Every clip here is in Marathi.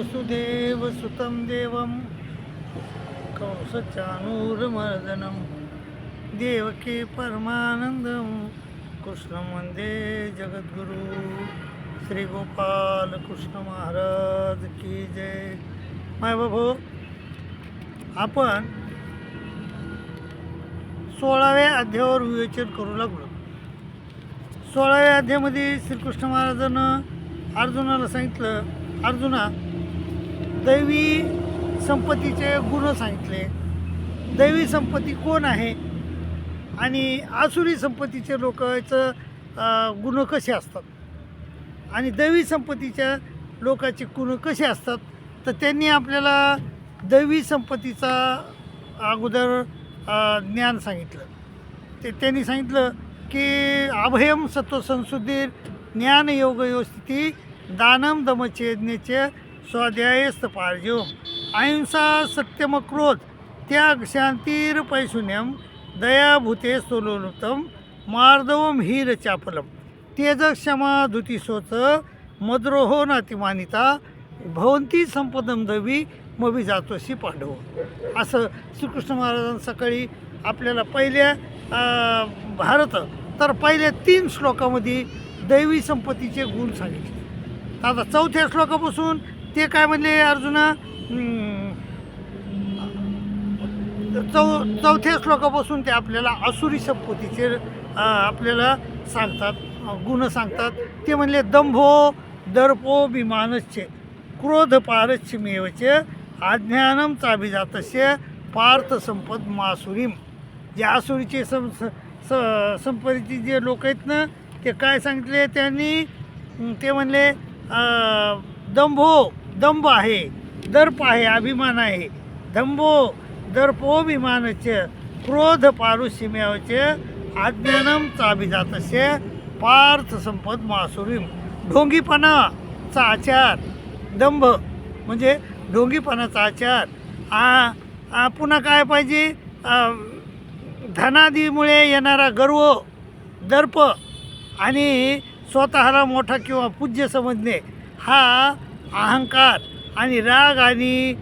वसुदेव सुतं देवं कंसचानूरमर्दनं। देवकी परमानन्दं कृष्ण वन्दे जगद्गुरु। श्रीगोपाल कृष्ण महाराज की जय। माय बाबू आपण सोळाव्या अध्यायावर विवेचन करू लागलो. सोळाव्या अध्यायामध्ये श्रीकृष्ण महाराजानं अर्जुनाला सांगितलं अर्जुना दैवी संपत्तीचे गुण सांगितले. दैवी संपत्ती कोण आहे? आणि आसुरी संपत्तीचे लोकांचं गुण कसे असतात? आणि दैवी संपत्तीच्या लोकांचे गुण कसे असतात? तर त्यांनी आपल्याला दैवी संपत्तीचा अगोदर ज्ञान सांगितलं. ते त्यांनी सांगितलं की अभयम सत्व संसुद्धीर ज्ञान योग योस्थिती दानम दमचेज्ञेचे स्वाध्यायस्त पार्जोम अहिंसा सत्यम क्रोध त्याग शांतीर पैशून्यम दयाभूते सोलोलुतम मार्दवम हीर चापलम. तेज क्षमा धुतिसोच मद्रोहो नातिमानिता भवंती संपदम दवी मबी जातोशी पांडव. असं श्रीकृष्ण महाराजांनी सकाळी आपल्याला पहिल्या भारत तर पहिल्या तीन श्लोकामध्ये दैवी संपत्तीचे गुण सांगितले. आता चौथ्या श्लोकापासून ते काय म्हणले अर्जुना चौ चौथ्या श्लोकापासून ते आपल्याला असुरी संपत्तीचे आपल्याला सांगतात गुण सांगतात. ते म्हणले दंभो दर्पो विमानस्य क्रोध पारच्छमेवचे अज्ञानम चाभिजातस्य पार्थ संपद मासुरीम. जे आसुरीचे सं स- संपत्तीचे जे लोक आहेत ना ते काय सांगितले त्यांनी? ते म्हणले दंभो दंभ आहे दर्प आहे अभिमान आहे. दंभो दर्पोभिमानचे क्रोध पारुष्यमेवचे अज्ञानम चाभिजातस्य पार्थ संपद मासुरीम. ढोंगीपणाचा आचार. दंभ म्हणजे ढोंगीपणाचा आचार. आ, आ, पुन्हा काय पाहिजे? धनादीमुळे येणारा गर्व दर्प आणि स्वतःला मोठा किंवा पूज्य समजणे हा अहंकार आणि राग आणि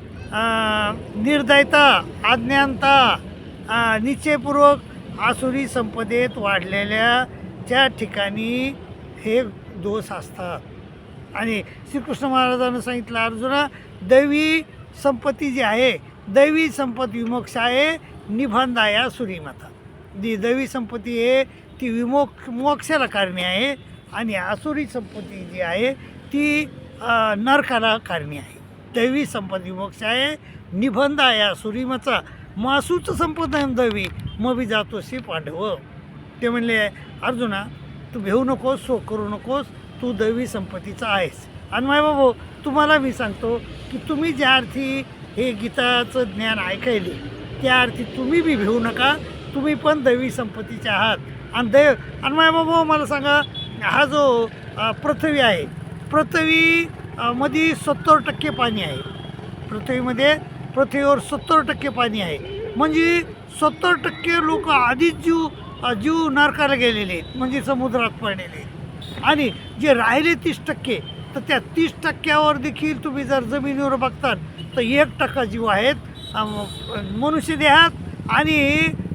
निर्दयता अज्ञानता निश्चयपूर्वक आसुरी संपदेत वाढलेल्या त्या ठिकाणी हे दोष असतात. आणि श्रीकृष्ण महाराजांनं सांगितलं अर्जुना दैवी संपत्ती जी आहे दैवी संपत्ती विमोक्ष आहे निबंध या सुरीमाता जी दैवी संपत्ती आहे ती विमोक्ष मोक्षाला कारणी आहे आणि आसुरी संपत्ती जी आहे ती नरकाला कारणी आहे. दैवी संपत्ती मोक्ष आहे. निबंध आहे सुरीमाचा. मासूचं संपदान दैवी. मबी जातोशी पांडव. ते म्हणले अर्जुना तू भेऊ नकोस सो करू नकोस. तू दैवी संपत्तीचा आहेस. आणि माय बाबू तुम्हाला मी सांगतो की तुम्ही ज्या अर्थी हे गीताचं ज्ञान ऐकायले त्या अर्थी तुम्ही बी भेऊ नका. तुम्ही पण दैवी संपत्तीचे आहात. आणि दैव आणि माय बाबू मला सांगा हा जो पृथ्वी आहे पृथ्वीमध्ये मध्ये सत्तर टक्के पाणी आहे. पृथ्वीमध्ये पृथ्वीवर सत्तर टक्के पाणी आहे. म्हणजे सत्तर टक्के लोक आधीच जीव जीव नारकाला गेलेले आहेत म्हणजे समुद्रात पडलेले आहेत. आणि जे राहिले तीस टक्के तर त्या तीस टक्क्यावर देखील तुम्ही जर जमिनीवर बघतात तर एक टक्का जीव आहेत मनुष्य देहात आणि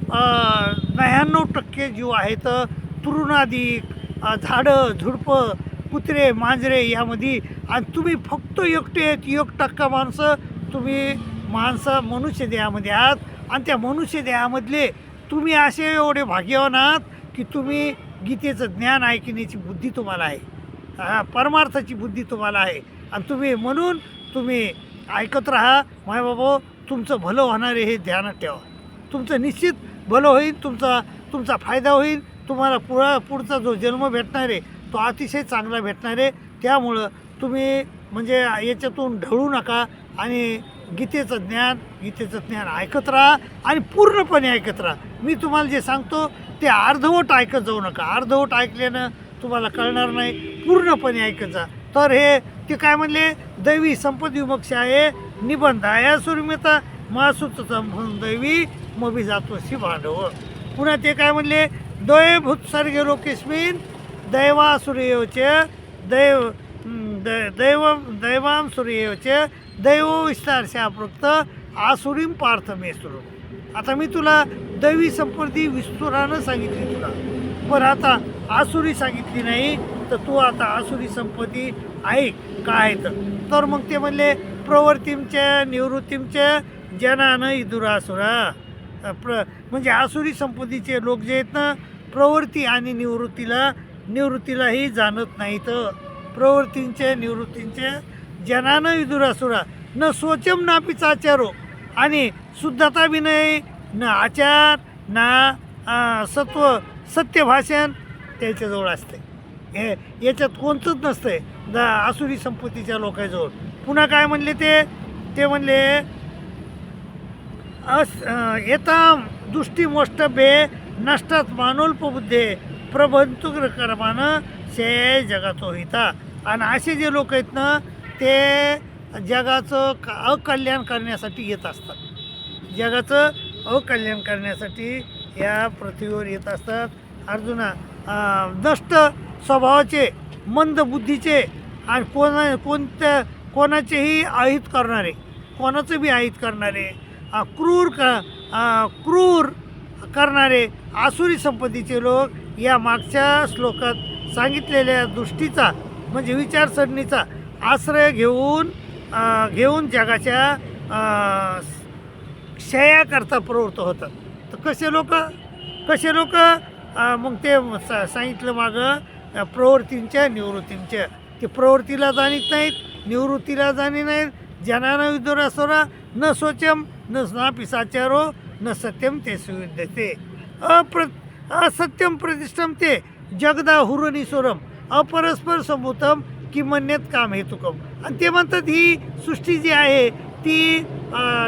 नव्याण्णव टक्के जीव आहेत तृणादी झाडं झुडपं कुत्रे मांजरे यामध्ये. आणि तुम्ही फक्त एकटे आहेत एक टक्का माणसं. तुम्ही माणसं मनुष्य देहामध्ये आहात. आणि त्या मनुष्य देहामधले तुम्ही असे एवढे भाग्यवान आहात की तुम्ही गीतेचं ज्ञान ऐकण्याची बुद्धी तुम्हाला आहे. हा परमार्थाची बुद्धी तुम्हाला आहे. आणि तुम्ही म्हणून तुम्ही ऐकत राहा. माय बाबा तुमचं भलं होणार आहे हे ध्यानात ठेवा. तुमचं निश्चित भलं होईल तुमचा तुमचा फायदा होईल. तुम्हाला पुढा पुढचा जो जन्म भेटणार आहे तो अतिशय चांगला भेटणार आहे. त्यामुळं तुम्ही म्हणजे याच्यातून ढळू नका आणि गीतेचं ज्ञान गीतेचं ज्ञान ऐकत राहा आणि पूर्णपणे ऐकत राहा. मी तुम्हाला जे सांगतो ते अर्धवट ऐकत जाऊ नका. अर्धवट ऐकल्यानं तुम्हाला कळणार नाही. पूर्णपणे ऐकत जा. तर हे ते काय म्हणले? दैवी संपद विमोक्ष आहे. निबंध आहे. सुरमिता मासूच म्हणून दैवी मग जातो शी भांडव पुन्हा ते काय म्हणले? दय भूतसर्गे लोकेस्मिन दैवासुरेवचे दैव हम्म, द दैव दैवाम सूर्यचे दैव आसुरीम पार्थ आता मी तुला दैवी संपत्ती विस्तुरानं सांगितली तुला पण आता आसुरी सांगितली नाही तर तू आता आसुरी संपत्ती ऐक काय तर तर मग ते म्हणले प्रवर्तींच्या निवृत्तींच्या जनानं इदुरासुरा प्र म्हणजे आसुरी संपत्तीचे लोक जे आहेत ना प्रवृत्ती आणि निवृत्तीला निवृत्तीलाही जाणत नाहीत प्रवृत्तींचे निवृत्तींचे जनानं विदुरासुरा न स्वचम नापीचा आचारो आणि शुद्धता विनय न आचार ना सत्व सत्य भाषण त्याच्याजवळ असते. हे याच्यात कोणतंच नसतंय. द आसुरी संपत्तीच्या लोकांजवळ. पुन्हा काय म्हणले ते? ते म्हणले अस येताम दृष्टीमोष्टभे नष्टात मानोल्पबुद्धे प्रबंतु कर्मानं शे जगाचो हिता. आणि असे जे लोक आहेत ना ते जगाचं अकल्याण करण्यासाठी येत असतात. जगाचं अकल्याण करण्यासाठी या पृथ्वीवर येत असतात. अर्जुना नष्ट स्वभावाचे मंद बुद्धीचे आणि कोणा कोणत्या कोणाचेही आहित करणारे कोणाचं बी आहित करणारे क्रूर क क्रूर करणारे आसुरी संपत्तीचे लोक या मागच्या श्लोकात सांगितलेल्या दृष्टीचा म्हणजे विचारसरणीचा आश्रय घेऊन घेऊन जगाच्या क्षयाकरता प्रवृत्त होतात. तर कसे लोक? कसे लोक? मग ते सा- सांगितलं मागं प्रवृत्तींच्या निवृत्तींच्या. ते प्रवृत्तीला जाणीत नाहीत निवृत्तीला जाणी नाहीत. जनानं विदुरासुरा न सोचम न ना पिसाचारो न सत्यम ते सुविद्यते. अप्र असत्यम प्रतिष्ठम ते जगदा हुरनिसुरम अपरस्पर समूतम किमन्यत काम हेतुकम आणि ते म्हणतात ही सृष्टी जी आहे ती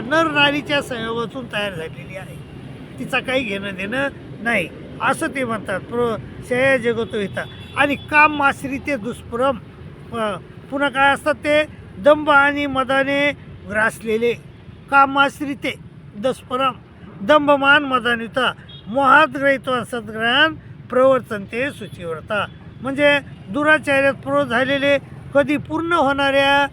नर नारीच्या संयोगातून तयार झालेली आहे. तिचा काही घेणं देणं नाही. असं ते म्हणतात. प्र शय जगतो हिता. आणि काम माश्री ते दुष्पुरम पुन्हा काय असतात ते? दंभ आणि मदाने ग्रासलेले. कामाश्रिते दस्परम दंभमान मदानिता मोहात सद्ग्रहण प्रवर्तन ते सुचिव्रता. म्हणजे दुराचार्यात प्रो झालेले कधी पूर्ण होणाऱ्या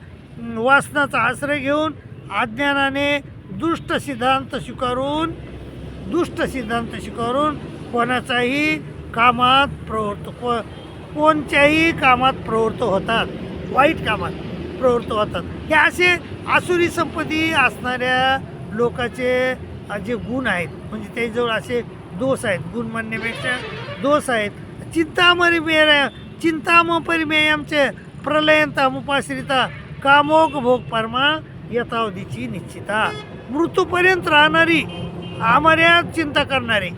वासनाचा आश्रय घेऊन अज्ञानाने दुष्ट सिद्धांत स्वीकारून दुष्ट सिद्धांत स्वीकारून कोणाचाही कामात प्रवृत्त को कोणत्याही कामात प्रवृत्त होतात. वाईट कामात प्रवृत्त होतात. हे असे आसुरी संपत्ती असणाऱ्या लोकाचे जे गुण आहेत म्हणजे त्याजवळ असे दोष आहेत गुण म्हणण्यापेक्षा दोष आहेत. चिंतामरी मेर चिंताम परिमेयमचे प्रलयंतामुपाश्रिता कामोक भोग परमा यथावधीची निश्चिता. मृत्यूपर्यंत राहणारी अमर्याद चिंता करणारी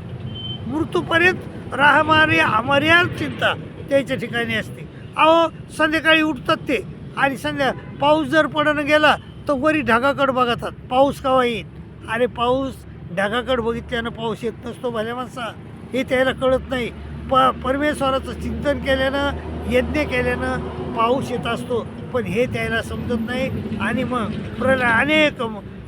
मृत्यूपर्यंत राहणारी अमर्याद चिंता त्याच्या ठिकाणी असते. अहो संध्याकाळी उठतात ते आणि संध्या पाऊस जर पडणं गेला तर वरी ढगाकडे बघतात पाऊस केव्हा येईल? अरे पाऊस ढगाकडे बघितल्यानं पाऊस येत नसतो भल्या माणसा. हे त्याला कळत नाही. प परमेश्वराचं चिंतन केल्यानं यज्ञ केल्यानं पाऊस येत असतो. पण हे त्याला समजत नाही. आणि मग प्रलय अनेक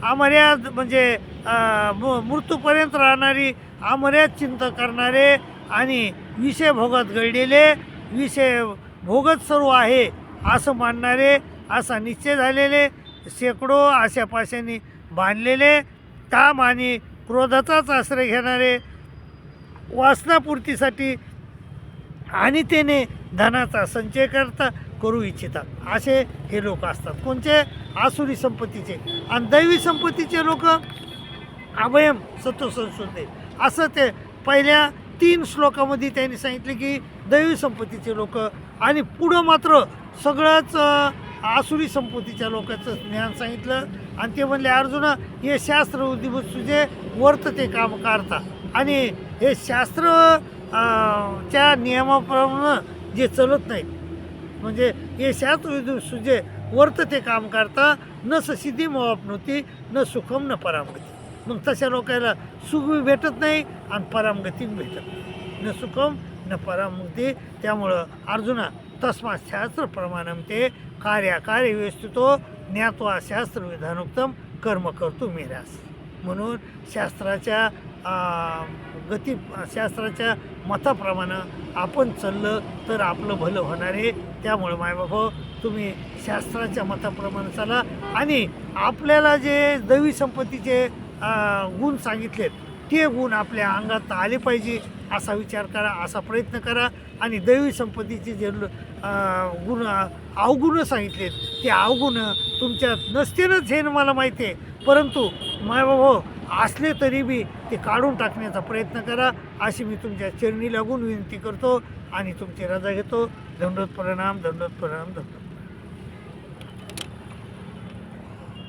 अमर्याद म्हणजे म- मृत्यूपर्यंत राहणारी अमर्याद चिंता करणारे आणि विषय भोगात गळलेले विषय भोगत सर्व आहे असं मानणारे असा निश्चय झालेले शेकडो आशापाशाने बांधलेले काम आणि क्रोधाचाच आश्रय घेणारे वासनापूर्तीसाठी आणि त्याने धनाचा संचय करता करू इच्छितात. असे हे लोक असतात. कोणचे? आसुरी संपत्तीचे. आणि दैवी संपत्तीचे लोक अभयम सत्व असं ते पहिल्या तीन श्लोकामध्ये त्यांनी सांगितले की दैवी संपत्तीचे लोक आणि पुढं मात्र सगळंच आसुरी संपत्तीच्या लोकांचं ज्ञान सांगितलं. आणि ते म्हणले अर्जुन हे शास्त्र उद्दिभूत तुझे वर्त ते काम करता. आणि हे शास्त्र च्या नियमाप्रमाणे जे चलत नाहीत म्हणजे हे शास्त्र उद्दीप सुजे वर्त ते काम करता न स सिद्धी मोवापनोती न सुखम न परामगती. मग तशा लोकायला सुख भेटत नाही आणि परामगती भेटत न सुखम न परामगती. त्यामुळं अर्जुना तस्मात् शास्त्रप्रमाणं ते कार्याकार्य व्यवस्थितो ज्ञात्वा शास्त्र विधानोक्तम कर्म करतो मिरास. म्हणून शास्त्राच्या गती शास्त्राच्या मताप्रमाणे आपण चाललं तर आपलं भलं होणार. आहे त्यामुळं मायबाबा तुम्ही शास्त्राच्या मताप्रमाणे चाला. आणि आपल्याला जे दैवी संपत्तीचे गुण सांगितलेत ते गुण आपल्या अंगात आले पाहिजे. असा विचार करा असा प्रयत्न करा आणि दैवी संपत्तीचे जे ल- गुण अवगुण सांगितलेत ते अवगुण तुमच्यात नसतेनच हे मला माहिती आहे. परंतु मायबाबा असले तरी बी ते काढून टाकण्याचा प्रयत्न करा अशी मी तुमच्या चरणी लागून विनंती करतो आणि तुमची रजा घेतो. दंडोत प्रणाम दंडोत प्रणाम दंडोत